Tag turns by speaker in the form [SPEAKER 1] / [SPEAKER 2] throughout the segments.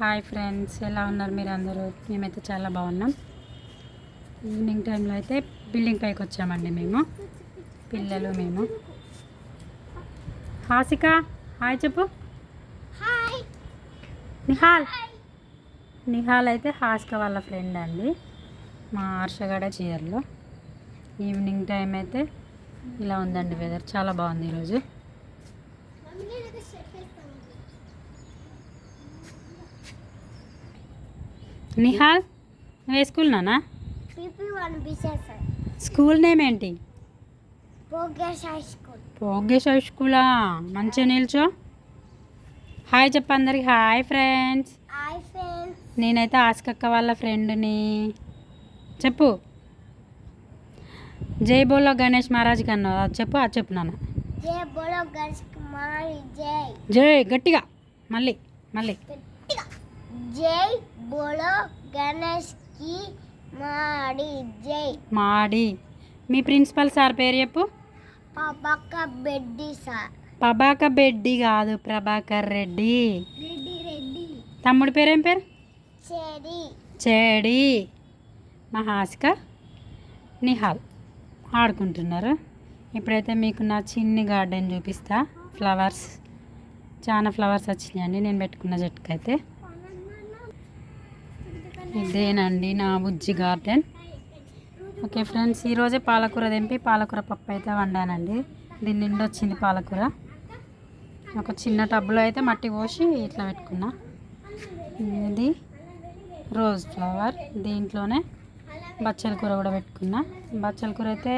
[SPEAKER 1] Hi friends ఎలా ఉన్నారు మీరు అందరూ మేమైతే చాలా బాగున్నాం. ఈవినింగ్ టైంలో అయితే బిల్డింగ్ పైకి వచ్చామండి మేము. పిల్లలు మేము. హాసిక హాయ్ చెప్పు. నిహాల్. నిహాల్ అయితే హాసిక వాళ్ళ ఫ్రెండ్ అండి. మా హర్షగడ చీరలో. ఈవినింగ్ టైం అయితే ఇలా ఉందండి వెదర్ చాలా బాగుంది ఈరోజు
[SPEAKER 2] మమ్మీ నేను ఒక షర్ట్ వేస్తాను
[SPEAKER 1] నిహాల్ నువ్వు ఏ స్కూల్ నానా స్కూల్ నేమ్ ఏంటి?
[SPEAKER 2] Progress high school.
[SPEAKER 1] పోగేష్ హై స్కూలా? మంచిగా నిల్చో. హాయ్ చెప్పు అందరికి. Hi friends. నేనైతే ఆస్కక్క వాళ్ళ ఫ్రెండ్ని. చెప్పు. జై బోలో గణేష్ మహారాజ్ కన్నా. చెప్పు అది చెప్పు నాన్న.
[SPEAKER 2] జై బోలో గణేష్ జై.
[SPEAKER 1] జై గట్టిగా. మళ్ళీ మళ్ళీ.
[SPEAKER 2] జై బోలో గణేష్కి మాడి జై.
[SPEAKER 1] మాడి. మీ ప్రిన్సిపల్ సార్ పేరు చెప్పు?
[SPEAKER 2] పక్క బెడ్డి సార్.
[SPEAKER 1] ప్రభాకర్ బెడ్డి కాదు ప్రభాకర్ రెడ్డి.
[SPEAKER 2] రెడ్డి రెడ్డి.
[SPEAKER 1] తమ్ముడి పేరేం పేరు?
[SPEAKER 2] చెడి.
[SPEAKER 1] చేడి. మా హాసిక నిహాల్. ఆడుకుంటున్నారు. ఇప్పుడైతే మీకు నా చిన్ని గార్డెన్ చూపిస్తా. ఫ్లవర్స్. చాలా ఫ్లవర్స్ వచ్చినాయండి నేను పెట్టుకున్న చెట్టుకైతే. ఇదేనండి నా బుజ్జి గార్డెన్. ఓకే ఫ్రెండ్స్ ఈరోజే పాలకూర తెంపి పాలకూర పప్పు అయితే వండానండి. దీని నిండా వచ్చింది పాలకూర. ఒక చిన్న టబ్లో అయితే మట్టి పోసి ఇట్లా పెట్టుకున్నా. ఇది రోజ్ ఫ్లవర్. దీంట్లోనే బచ్చల కూర కూడా పెట్టుకున్నా. బచ్చల కూర అయితే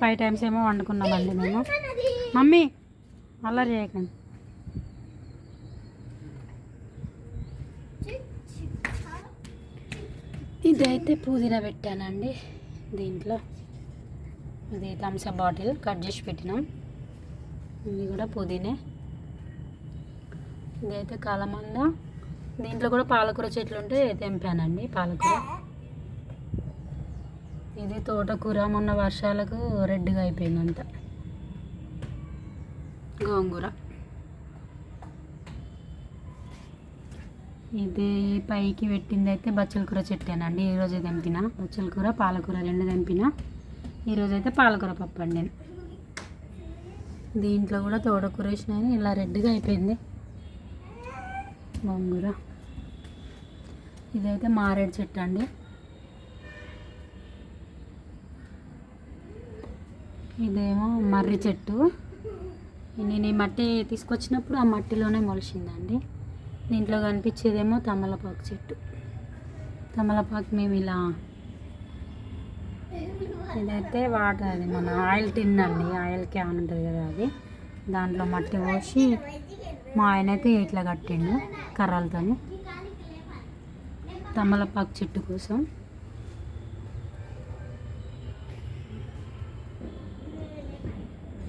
[SPEAKER 1] ఫైవ్ టైమ్స్ ఏమో వండుకున్నామండి మేము. మమ్మీ అల్లరి చేయకండి. ఇదైతే పుదీనా పెట్టానండి. దీంట్లో ఇది థమ్సప్ బాటిల్ కట్ చేసి పెట్టినాం. ఇది కూడా పుదీనే. ఇదైతే కాలమంద. దీంట్లో కూడా పాలకూర చెట్లు ఉంటే తెంపానండి పాలకూర. ఇది తోటకూర మొన్న వర్షాలకు రెడ్గా అయిపోయిందంత గోంగూర. ఇది పైకి పెట్టింది అయితే బచ్చల కూర చెట్టేనండి ఈరోజు తెంపిన. బచ్చల కూర పాలకూర రెండు తెంపిన. ఈరోజు అయితే పాలకూర పప్పు అండి దీంట్లో కూడా తోడకూర వేసినాయని ఇలా రెడ్గా అయిపోయింది. గోంగూర. ఇదైతే మారేడు చెట్టు అండి. ఇదేమో మర్రి చెట్టు. నేను ఈ మట్టి తీసుకొచ్చినప్పుడు ఆ మట్టిలోనే మొలిచిందండి దీంట్లో కనిపించేదేమో తమలపాకు చెట్టు. తమలపాకు మేము ఇలా ఇదైతే వాటర్ అది మన ఆయిల్ టిన్ అండి ఆయిల్ క్యాన్ ఉంటుంది కదా అది దాంట్లో మట్టి పోసి మా ఆయన అయితే ఇట్లా కట్టిండు కర్రలతో తమలపాకు చెట్టు కోసం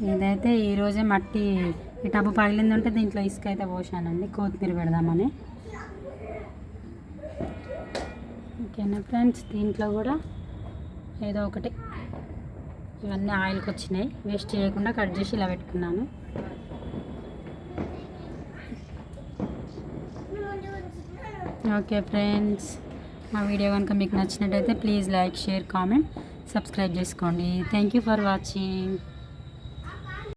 [SPEAKER 1] ఇదైతే ఈరోజే మట్టి ఈ టబ్బు పగిలిందంటే దీంట్లో ఇసుక అయితే పోసానండి. కొత్తిమీర పెడదామని. ఓకేనా ఫ్రెండ్స్? దీంట్లో కూడా ఏదో ఒకటి ఇవన్నీ ఆయిల్కి వచ్చినాయి. వేస్ట్ చేయకుండా కట్ చేసి ఇలా పెట్టుకున్నాను. ఓకే ఫ్రెండ్స్ మా వీడియో కనుక మీకు నచ్చినట్టయితే please like share comment subscribe చేసుకోండి. Thank you for watching.